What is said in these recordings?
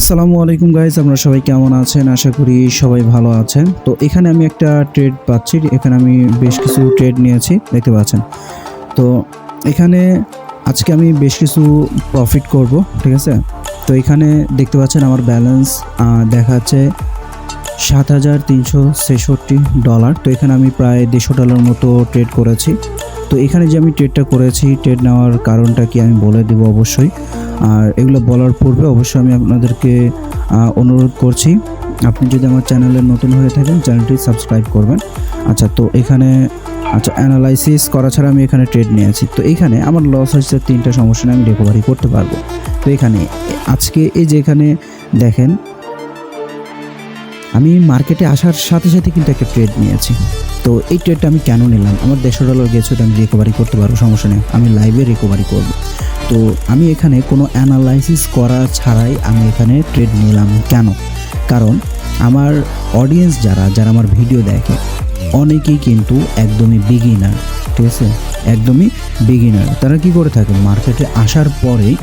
আসসালামু আলাইকুম গাইজ আপনারা সবাই কেমন আছেন? আশা করি সবাই ভালো আছেন। তো এখানে আমি একটা ট্রেড পাচ্ছি। এখানে আমি বেশ কিছু ট্রেড নিয়েছি, দেখতে পাচ্ছেন। তো এখানে আজকে আমি বেশ কিছু প্রফিট করব, ঠিক আছে? তো এখানে দেখতে পাচ্ছেন আমার ব্যালেন্স দেখাচ্ছে সাত হাজার তিনশো ছেষট্টি ডলার তো এখানে আমি প্রায় দেড়শো ডলার মতো ট্রেড করেছি। তো এখানে যে আমি ট্রেডটা করেছি ট্রেড নেওয়ার কারণটা কি আমি বলে দেবো অবশ্যই। আর এগুলো বলার পূর্বে অবশ্যই আমি আপনাদেরকে অনুরোধ করছি। আপনি যদি আমার চ্যানেলে নতুন হয়ে থাকেন, চ্যানেলটি সাবস্ক্রাইব করবেন। আচ্ছা তো এখানে আচ্ছা অ্যানালাইসিস করা ছাড়া আমি এখানে ট্রেড নিয়েছি তো এখানে আমার লস হচ্ছে তিনটা সমস্যা নিয়ে আমি রিকভারি করতে পারব। তো এখানে, আজকে এই যে এখানে দেখেন, আমি মার্কেটে আসার সাথে সাথে কিন্তু একটা ট্রেড নিয়েছি তো এই ট্রেডটা আমি কেন নিলাম? আমার দেড়শো ডলার গেছে আমি রিকভারি করতে পারব, সমস্যা নেই। আমি লাইভে রিকভারি করব। তো আমি এখানে কোনো অ্যানালাইসিস করা ছাড়াই আমি এখানে ট্রেড নিলাম। কেন? কারণ আমার অডিয়েন্স যারা যারা আমার ভিডিও দেখে, অনেকেই কিন্তু একদমই বিগিনার ঠিক আছে? একদমই বিগিনার তারা কি করে থাকে? মার্কেটে আসার পরেই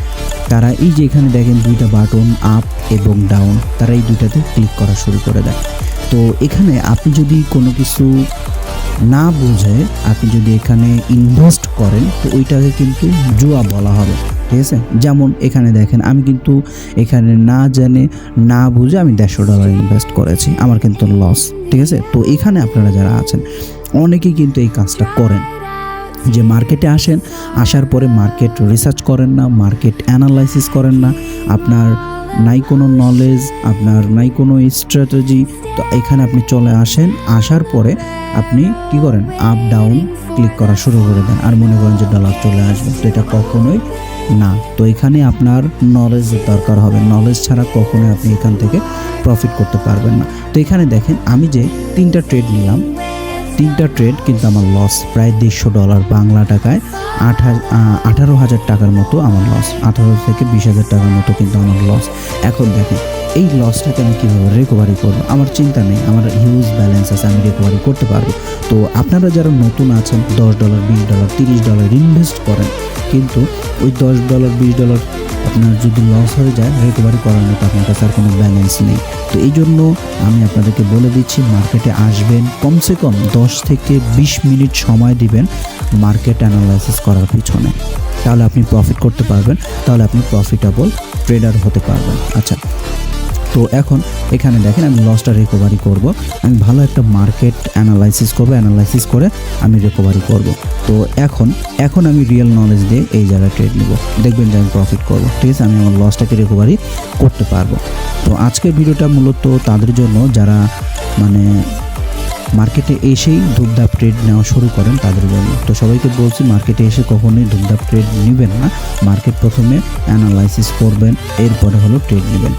তারা এই যে এখানে দেখেন দুইটা বাটন আপ এবং ডাউন তারা এই দুইটাতে ক্লিক করা শুরু করে দেয়। তো এখানে আপনি যদি কোনো কিছু না বুঝে, আপনি যদি এখানে ইনভেস্ট করেন, তো ওইটাকে কিন্তু জুয়া বলা হবে, ঠিক আছে? যেমন এখানে দেখেন, আমি কিন্তু এখানে না জানে, না বুঝে আমি দেড়শো ডলার ইনভেস্ট করেছি, আমার কিন্তু লস ঠিক আছে? তো এখানে আপনারা যারা আছেন, অনেকেই কিন্তু এই কাজটা করেন। যে মার্কেটে আসেন, আসার পরে মার্কেট রিসার্চ করেন না মার্কেট অ্যানালাইসিস করেন না, আপনার নাই কোনো নলেজ আপনার নাই কোনো স্ট্র্যাটেজি তো এখানে আপনি চলে আসেন, আসার পরে আপনি কি করেন? আপ ডাউন ক্লিক করা শুরু করে দেন আর মনে করেন যে ডলার চলে আসবে, তো এটা কখনোই না। তো এখানে আপনার নলেজ দরকার হবে নলেজ ছাড়া কখনোই আপনি এখান থেকে প্রফিট করতে পারবেন না। তো এখানে দেখেন, আমি যে তিনটা ট্রেড নিলাম তিনটা ট্রেড কিন্তু আমার লস প্রায় দেড়শো ডলার বাংলা টাকায় আঠারো হাজার টাকার মতো আমার লস আঠারো থেকে বিশ হাজার টাকার মতো কিন্তু আমার লস এখন দেখেন, এই লসটাকে আমি কীভাবে রিকভারি করব? আমার চিন্তা নেই, আমার হিউজ ব্যালেন্স আছে, আমি রিকভারি করতে পারব। তো আপনারা যারা নতুন আছেন, দশ ডলার বিশ ডলার তিরিশ ডলার ইনভেস্ট করেন, কিন্তু ওই দশ ডলার বিশ ডলার আপনার যদি লস হয়ে যায় রিকভারি করার মতো আপনার কাছে আর কোনো ব্যালেন্স নেই। তো এই জন্য আমি আপনাদেরকে বলে দিচ্ছি মার্কেটে আসবেন, কমসে কম দশ থেকে বিশ মিনিট সময় দিবেন মার্কেট অ্যানালাইসিস করার পিছনে। তাহলে আপনি প্রফিট করতে পারবেন, তাহলে আপনি প্রফিটেবল ট্রেডার হতে পারবেন। আচ্ছা তো এখন এখানে দেখেন আমি লসটা রিকভারি করব। আমি ভালো একটা মার্কেট অ্যানালাইসিস করব অ্যানালাইসিস করে আমি রিকভারি করব। তো এখন এখন আমি রিয়েল নলেজ দিয়ে এই জায়গায় ট্রেড নিব। দেখবেন যে আমি প্রফিট করব। ঠিক আছে, আমি আমার লসটাকে রিকভারি করতে পারব। তো আজকের ভিডিওটা মূলত তাদের জন্য, যারা মানে মার্কেটে এসেই ধূপধাপ ট্রেড নেওয়া শুরু করেন তাদের জন্য। তো সবাইকে বলছি, মার্কেটে এসে কখনোই ধূপধাপ ট্রেড নেবেন না। মার্কেট প্রথমে অ্যানালাইসিস করবেন, এরপরে হলো ট্রেড নেবেন।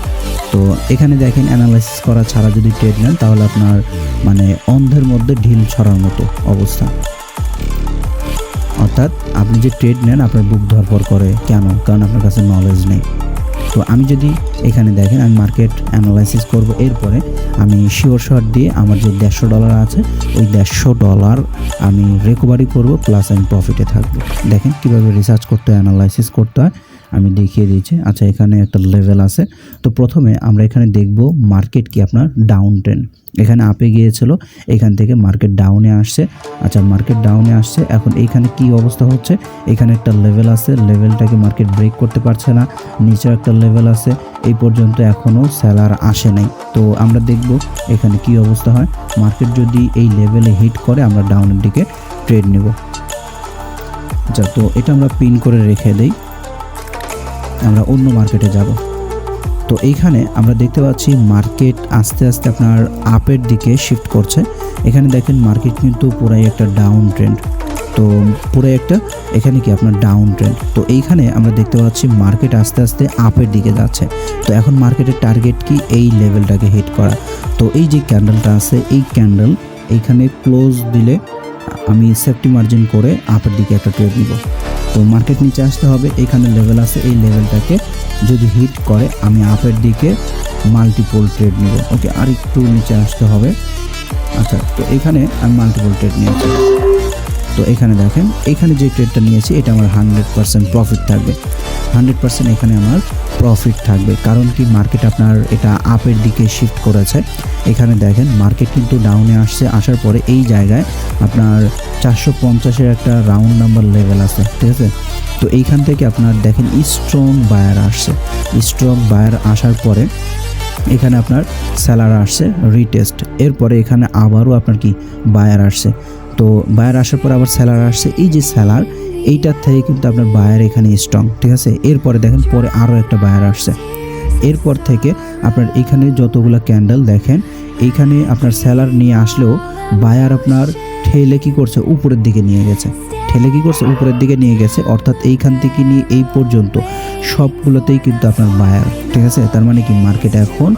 তো এখানে দেখেন অ্যানালাইসিস করা ছাড়া যদি ট্রেড নেন, তাহলে আপনার মানে অন্ধের মধ্যে ঢিল ছড়ার মতো অবস্থা। অর্থাৎ আপনি যে ট্রেড নেন, আপনার বুক ধরপর করে। কেন? কারণ আপনার কাছে নলেজ নেই। তো আমি যদি এখানে দেখেন, আমি মার্কেট অ্যানালাইসিস করব। এরপরে আমি শিওর শট দিয়ে আমার যে দেড়শো ডলার আছে, ওই দেড়শো ডলার আমি রিকভারি করব প্লাস আমি প্রফিটে থাকব। দেখেন কীভাবে রিসার্চ করতে হয় অ্যানালাইসিস করতে হয়, আমি দেখিয়ে দিয়েছি। আচ্ছা এখানে একটা লেভেল আছে। তো প্রথমে আমরা এখানে দেখব মার্কেট কি আপনার ডাউন ট্রেন এখানে আপে গিয়েছিল, এখান থেকে মার্কেট ডাউনে আসছে। আচ্ছা মার্কেট ডাউনে আসছে, এখন এইখানে কি অবস্থা হচ্ছে? এখানে একটা লেভেল আছে লেভেলটাকে মার্কেট ব্রেক করতে পারছে না, নিচেও একটা লেভেল আছে, এই পর্যন্ত এখনও সেলার আসে নাই। তো আমরা দেখব এখানে কি অবস্থা হয়। মার্কেট যদি এই লেভেলে হিট করে, আমরা ডাউনের দিকে ট্রেড নেব। আচ্ছা তো এটা আমরা পিন করে রেখে দেই। আমরা অন্য মার্কেটে যাব। তো এইখানে আমরা দেখতে পাচ্ছি মার্কেট আস্তে আস্তে আপনার আপের দিকে শিফট করছে। এখানে দেখেন মার্কেট কিন্তু পুরাই একটা ডাউন ট্রেন্ড তো পুরো একটা এখানে কি আপনার ডাউন ট্রেন্ড তো এইখানে আমরা দেখতে পাচ্ছি মার্কেট আস্তে আস্তে আপের দিকে যাচ্ছে। তো এখন মার্কেটের টার্গেট কি? এই লেভেলটাকে হিট করা। তো এই যে ক্যান্ডেলটা আছে, এই ক্যান্ডেল এইখানে ক্লোজ দিলে আমি সেফটি মার্জিন করে আপের দিকে একটা ট্রেড নিব। তো মার্কেট নিচে আসতে হবে। এখানে লেভেল আছে, এই লেভেলটাকে যদি হিট করে, আমি আপের দিকে মাল্টিপল ট্রেড নিব। ওকে আর একটু নিচে আসতে হবে। আচ্ছা তো এখানে আমি মাল্টিপল ট্রেড নিয়েছি। তো এখানে দেখেন, এখানে যে ট্রেডটা নিয়েছি, এটা আমার হান্ড্রেড পার্সেন্ট প্রফিট থাকবে। হান্ড্রেড পার্সেন্ট এখানে আমার প্রফিট থাকবে। কারণ কি মার্কেট আপনার এটা আপের দিকে শিফট করেছে। এখানে দেখেন মার্কেট কিন্তু ডাউনে আসছে, আসার পরে এই জায়গায় আপনার চারশো পঞ্চাশের একটা রাউন্ড নাম্বার লেভেল আছে, ঠিক আছে? তো এইখান থেকে আপনার দেখেন স্ট্রং বায়ার আসছে। স্ট্রং বায়ার আসার পরে এখানে আপনার স্যালার আসছে রিটেস্ট এরপরে এখানে আবারও আপনার কি বায়ার আসছে। তো বায়ার আসার পর আবার স্যালার আসছে। এই যে স্যালার, এইটার থেকে কিন্তু আপনার বায়ার এখানে স্ট্রং ঠিক আছে? এরপরে দেখেন, পরে আরও একটা বায়ার আসছে। এরপর থেকে আপনার এখানে যতগুলো ক্যান্ডেল দেখেন এইখানে আপনার স্যালার নিয়ে আসলেও বায়ার আপনার ঠেলে কি করছে? উপরের দিকে নিয়ে গেছে। ঠেলে কি করছে? উপরের দিকে নিয়ে গেছে। অর্থাৎ এইখান থেকে নিয়ে এই পর্যন্ত সবগুলোতেই কিন্তু আপনার বায়ার ঠিক আছে? তার মানে কি মার্কেট এখন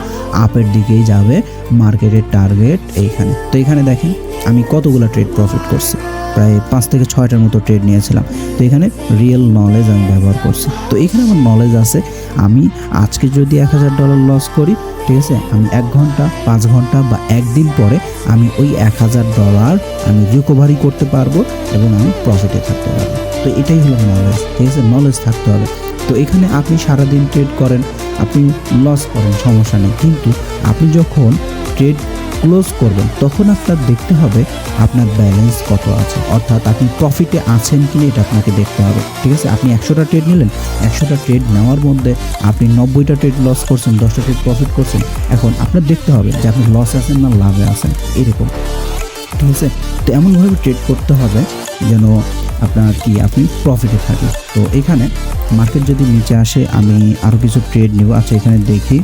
আপের দিকেই যাবে মার্কেটের টার্গেট এইখানে। তো এখানে দেখেন, আমি কতগুলো ট্রেড প্রফিট করছি। প্রায় পাঁচ থেকে ছয়টার মতো ট্রেড নিয়েছিলাম। তো এখানে রিয়েল নলেজ আমি ব্যবহার করছি। তো এখানে আমার নলেজ আছে, আমি আজকে যদি এক হাজার ডলার লস করি, ঠিক আছে? আমি এক ঘণ্টা, পাঁচ ঘণ্টা বা একদিন পরে আমি ওই এক হাজার ডলার আমি রিকভারি করতে পারব এবং আমি প্রফিটে থাকতে পারব। তো এটাই হলো নলেজ ঠিক আছে? নলেজ থাকতে হবে। তো এখানে আপনি সারাদিন ট্রেড করেন, আপনি লস করেন, সমস্যা নেই। কিন্তু আপনি যখন ট্রেড ক্লোজ করবেন, তখন আপনার দেখতে হবে আপনার ব্যালেন্স কত আছে। অর্থাৎ আপনি প্রফিটে আছেন কি এটা আপনাকে দেখতে হবে। ঠিক আছে? আপনি একশোটা ট্রেড নিলেন, একশোটা ট্রেড নেওয়ার মধ্যে আপনি নব্বইটা ট্রেড লস করছেন, দশটা ট্রেড প্রফিট করছেন। এখন আপনার দেখতে হবে যে আপনি লস আছেন না লাভে আছেন। এরকম। ঠিক আছে? তো এমনভাবে ট্রেড করতে হবে যেন আপনার কি, আপনি প্রফিটে থাকে তো এখানে মার্কেট যদি নিচে আসে, আমি আরও কিছু ট্রেড নিব। আচ্ছা এখানে দেখি।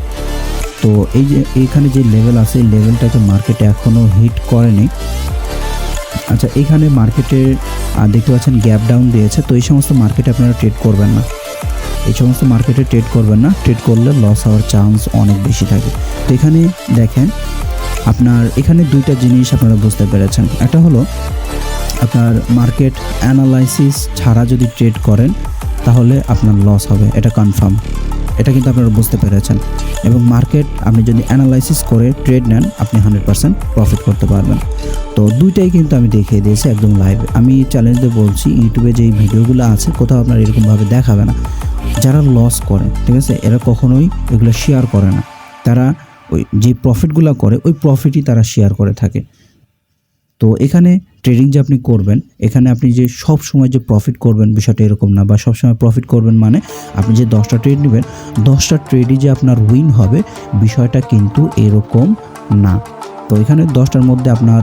তো এই যে, এখানে যে লেভেল আছে, এই লেভেলটাকে মার্কেটে এখনও হিট করেনি। আচ্ছা এখানে মার্কেটে দেখতে পাচ্ছেন গ্যাপ ডাউন দিয়েছে। তো এই সমস্ত মার্কেটে আপনারা ট্রেড করবেন না। এই সমস্ত মার্কেটে ট্রেড করবেন না। ট্রেড করলে লস হওয়ার চান্স অনেক বেশি থাকে। তো এখানে দেখেন আপনার এখানে দুইটা জিনিস আপনারা বুঝতে পেরেছেন। একটা হলো, আপনার মার্কেট অ্যানালাইসিস ছাড়া যদি ট্রেড করেন, তাহলে আপনার লস হবে, এটা কনফার্ম এটা কিন্তু আপনারা বুঝতে পেরেছেন। এবং মার্কেট আপনি যদি অ্যানালাইসিস করে ট্রেড নেন, আপনি হান্ড্রেড পার্সেন্ট প্রফিট করতে পারবেন। তো দুইটাই কিন্তু আমি দেখিয়ে দিয়েছি একদম লাইভ আমি চ্যালেঞ্জ দিয়ে বলছি, ইউটিউবে যেই ভিডিওগুলো আছে, কোথাও আপনার এরকমভাবে দেখাবে না। যারা লস করে, ঠিক আছে, এরা কখনোই এগুলো শেয়ার করে না। তারা ওই যে প্রফিটগুলো করে, ওই প্রফিটই তারা শেয়ার করে থাকে। তো এখানে ট্রেডিং যে আপনি করবেন, এখানে আপনি যে সব সময় যে প্রফিট করবেন বিষয়টা এরকম না, বা সব সময় প্রফিট করবেন মানে আপনি যে দশটা ট্রেড নেবেন, দশটা ট্রেডই যে আপনার উইন হবে, বিষয়টা কিন্তু এরকম না। তো এখানে দশটার মধ্যে আপনার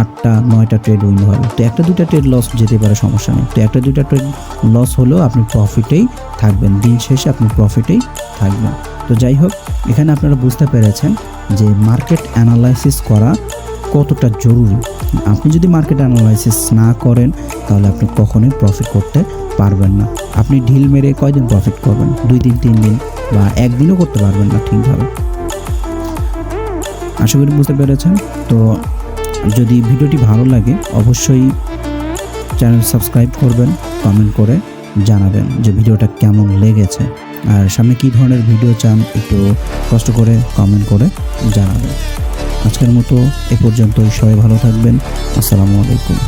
আটটা, নয়টা ট্রেড উইন হবে। তো একটা দুটা ট্রেড লস যেতে পারে, সমস্যা নেই। তো একটা দুটা ট্রেড লস হলেও আপনি প্রফিটেই থাকবেন। দিন শেষে আপনি প্রফিটেই থাকবেন। তো যাই হোক, এখানে আপনারা বুঝতে পেরেছেন যে মার্কেট অ্যানালাইসিস করা কতটা জরুরি। আপনি যদি মার্কেট অ্যানালাইসিস না করেন, তাহলে আপনি কখনোই প্রফিট করতে পারবেন না। আপনি ঢিল মেরে কয়দিন প্রফিট করবেন? দুই দিন, তিন দিন বা একদিনও করতে পারবেন না ঠিকভাবে। আশা করি বুঝতে পেরেছেন। তো যদি ভিডিওটি ভালো লাগে, অবশ্যই চ্যানেল সাবস্ক্রাইব করবেন, কমেন্ট করে জানাবেন যে ভিডিওটা কেমন লেগেছে। আর সামনে কী ধরনের ভিডিও চান, একটু কষ্ট করে কমেন্ট করে জানাবেন। আজকের মতো এ পর্যন্তই, সবাই ভালো থাকবেন। আসসালামু আলাইকুম।